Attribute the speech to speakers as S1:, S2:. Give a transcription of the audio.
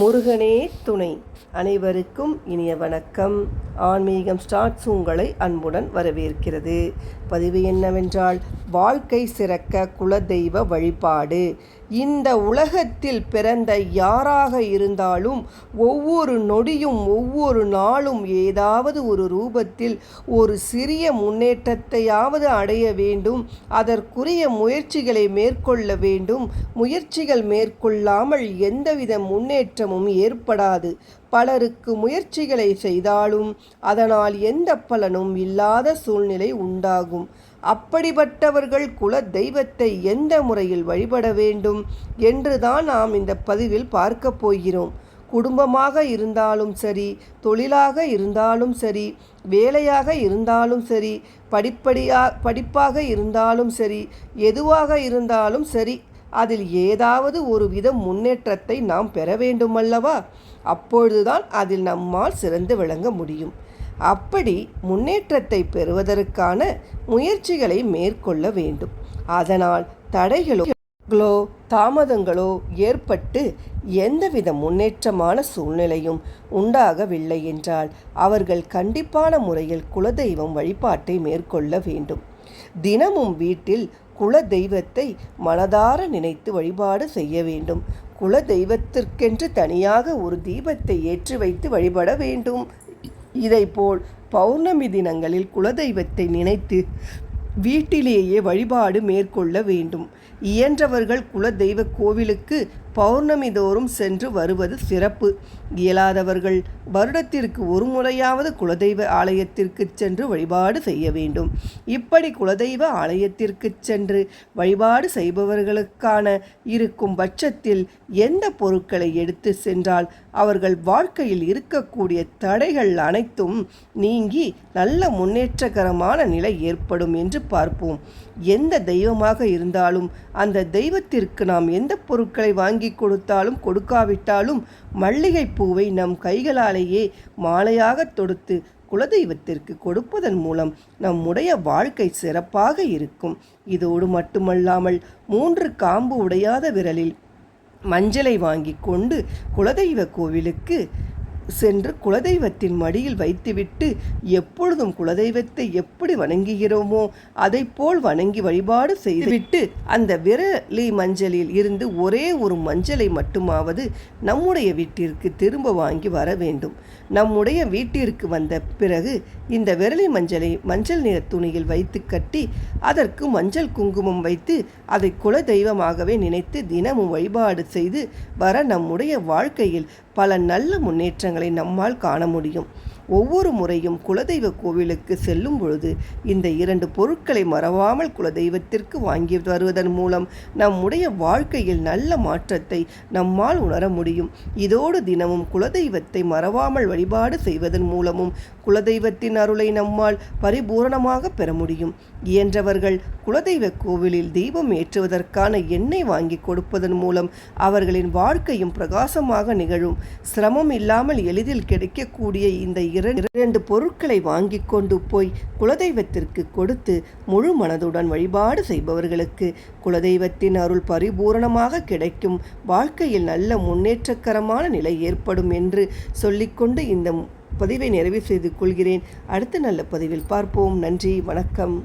S1: முருகனே துணை. அனைவருக்கும் இனிய வணக்கம். ஆன்மீகம் ஸ்டார்ட்ஸ் உங்களை அன்புடன் வரவேற்கிறது. பதிவு என்னவென்றால் வாழ்க்கை சிறக்க குலதெய்வ வழிபாடு. இந்த உலகத்தில் பிறந்த யாராக இருந்தாலும் ஒவ்வொரு நொடியும் ஒவ்வொரு நாளும் ஏதாவது ஒரு ரூபத்தில் ஒரு சிறிய முன்னேற்றத்தையாவது அடைய வேண்டும். அதற்குரிய முயற்சிகளை மேற்கொள்ள வேண்டும். முயற்சிகள் மேற்கொள்ளாமல் எந்தவித முன்னேற்றமும் ஏற்படாது. பலருக்கு முயற்சிகளை செய்தாலும் அதனால் எந்த பலனும் இல்லாத சூழ்நிலை உண்டாகும். அப்படிப்பட்டவர்கள் குல தெய்வத்தை எந்த முறையில் வழிபட வேண்டும் என்றுதான் நாம் இந்த பதிவில் பார்க்க போகிறோம். குடும்பமாக இருந்தாலும் சரி தொழிலாக இருந்தாலும் சரி வேலையாக இருந்தாலும் சரி படிப்படியாக படிப்பாக இருந்தாலும் சரி எதுவாக இருந்தாலும் சரி அதில் ஏதாவது ஒரு வித முன்னேற்றத்தை நாம் பெற வேண்டுமல்லவா? அப்பொழுதுதான் அதில் நம்மால் சிறந்து விளங்க முடியும். அப்படி முன்னேற்றத்தை பெறுவதற்கான முயற்சிகளை மேற்கொள்ள வேண்டும். அதனால் தடைகளோ தாமதங்களோ ஏற்பட்டு எந்தவித முன்னேற்றமான சூழ்நிலையும் உண்டாகவில்லை என்றால் அவர்கள் கண்டிப்பான முறையில் குலதெய்வம் வழிபாட்டை மேற்கொள்ள வேண்டும். தினமும் வீட்டில் குல தெய்வத்தை மனதார நினைத்து வழிபாடு செய்ய வேண்டும். குல தெய்வத்திற்கென்று தனியாக ஒரு தீபத்தை ஏற்றி வைத்து வழிபட வேண்டும். இதைப்போல் பௌர்ணமி தினங்களில் குலதெய்வத்தை நினைத்து வீட்டிலேயே வழிபாடு மேற்கொள்ள வேண்டும். இயன்றவர்கள் குலதெய்வ கோவிலுக்கு பௌர்ணமி தோறும் சென்று வருவது சிறப்பு. இயலாதவர்கள் வருடத்திற்கு ஒரு முறையாவது குலதெய்வ ஆலயத்திற்கு சென்று வழிபாடு செய்ய வேண்டும். இப்படி குலதெய்வ ஆலயத்திற்கு சென்று வழிபாடு செய்பவர்களுக்கான இருக்கும் பட்சத்தில் எந்த பொருட்களை எடுத்து சென்றால் அவர்கள் வாழ்க்கையில் இருக்கக்கூடிய தடைகள் அனைத்தும் நீங்கி நல்ல முன்னேற்றகரமான நிலை ஏற்படும் என்று பார்ப்போம். எந்த தெய்வமாக இருந்தாலும் அந்த தெய்வத்திற்கு நாம் எந்த பொருட்களை வாங்கி கொடுத்தாலும் கொடுக்காவிட்டாலும் மல்லிகை பூவை நம் கைகளாலேயே மாலையாக தொடுத்து குலதெய்வத்திற்கு கொடுப்பதன் மூலம் நம்முடைய வாழ்க்கை சிறப்பாக இருக்கும். இதோடு மட்டுமல்லாமல் மூன்று காம்பு உடையாத விரலில் மஞ்சளை வாங்கி கொண்டு குலதெய்வ கோவிலுக்கு சென்று குலதெய்வத்தின் மடியில் வைத்துவிட்டு எப்பொழுதும் குலதெய்வத்தை எப்படி வணங்குகிறோமோ அதை போல் வணங்கி வழிபாடு செய்துவிட்டு அந்த விரலி மஞ்சளில் இருந்து ஒரே ஒரு மஞ்சளை மட்டுமாவது நம்முடைய வீட்டிற்கு திரும்ப வாங்கி வர வேண்டும். நம்முடைய வீட்டிற்கு வந்த பிறகு இந்த விரலி மஞ்சளை மஞ்சள் நிற துணியில் வைத்து கட்டி அதற்கு மஞ்சள் குங்குமம் வைத்து அதை குலதெய்வமாகவே நினைத்து தினமும் வழிபாடு செய்து வர நம்முடைய வாழ்க்கையில் பல நல்ல முன்னேற்றங்களை நம்மால் காண முடியும். ஒவ்வொரு முறையும் குலதெய்வ கோவிலுக்கு செல்லும் பொழுது இந்த இரண்டு பொருட்களை மறவாமல் குலதெய்வத்திற்கு வாங்கி வருவதன் மூலம் நம்முடைய வாழ்க்கையில் நல்ல மாற்றத்தை நம்மால் உணர முடியும். இதோடு தினமும் குலதெய்வத்தை மறவாமல் வழிபாடு செய்வதன் மூலமும் குலதெய்வத்தின் அருளை நம்மால் பரிபூரணமாக பெற முடியும். இயன்றவர்கள் குலதெய்வ கோவிலில் தீபம் ஏற்றுவதற்கான எண்ணெய் வாங்கி கொடுப்பதன் மூலம் அவர்களின் வாழ்க்கையும் பிரகாசமாக நிகழும். சிரமம் இல்லாமல் எளிதில் கிடைக்கக்கூடிய இந்த இரண்டு பொருட்களை வாங்கி கொண்டு போய் குலதெய்வத்திற்கு கொடுத்து முழு மனதுடன் வழிபாடு செய்பவர்களுக்கு குலதெய்வத்தின் அருள் பரிபூரணமாக கிடைக்கும். வாழ்க்கையில் நல்ல முன்னேற்றகரமான நிலை ஏற்படும் என்று சொல்லிக்கொண்டு இந்த பதிவை நிறைவு செய்து கொள்கிறேன். அடுத்த நல்ல பதிவில் பார்ப்போம். நன்றி. வணக்கம்.